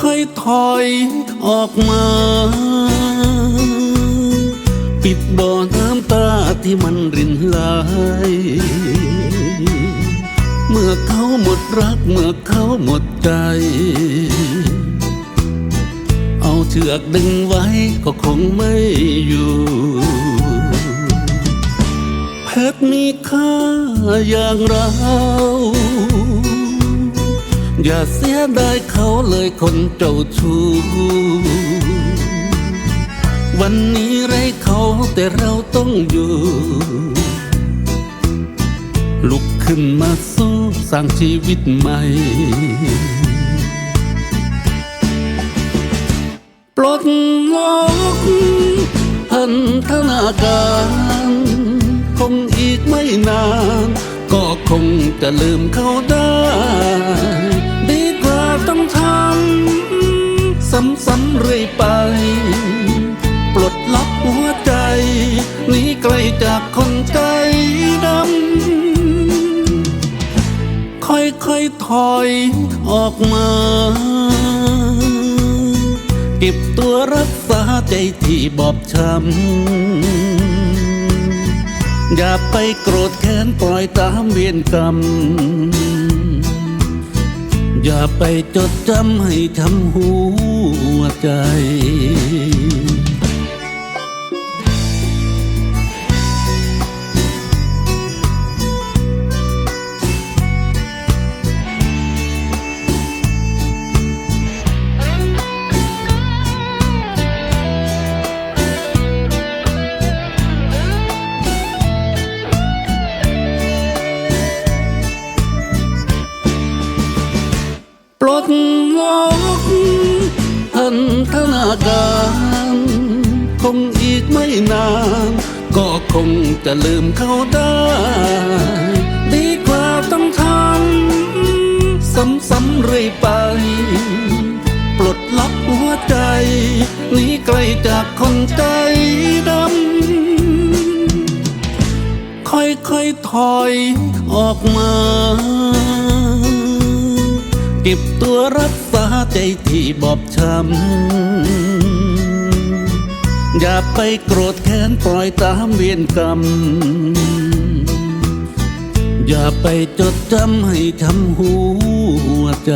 ค่อยถอยออกมา ปิดบ่อน้ำตาที่มันรินไหลเมื่อเขาหมดรักเมื่อเขาหมดใจ เอาเชือกดึงไว้ก็คงไม่อยู่เพชรมีค่าอย่างเรา อย่าเสียดายเขาเลยคนเจ้าชู้วันนี้ไรเขาแต่เราต้องอยู่ ลุกขึ้นมาสู้สร้างชีวิตใหม่ปลดล็อกพันธนาการ คงอีกไม่นาน ก็คงจะลืมเขาได้ ซ้ำเรื่อยไป ปลดล็อกหัวใจหนีไกลจากคนใจดำค่อยๆถอยออกมา เก็บตัวรักษาใจที่บอบช้ำอย่าไปโกรธแค้นปล่อยตามเวียนกรรม ไปจดจำให้ทำหัวใจ ปลดล็อกพันธนาการคงอีกไม่นาน ก็คงจะลืมเขาได้ ดีกว่าต้องทำซ้ำๆเรื่อยไป ปลดล็อกหัวใจหนีไกลจากคนใจดำ ค่อยๆถอยออกมา เก็บตัวรักษาใจที่บอบช้ำ อย่าไปโกรธแค้นปล่อยตามเวียนกรรม อย่าไปจดจำให้ทำหัวใจ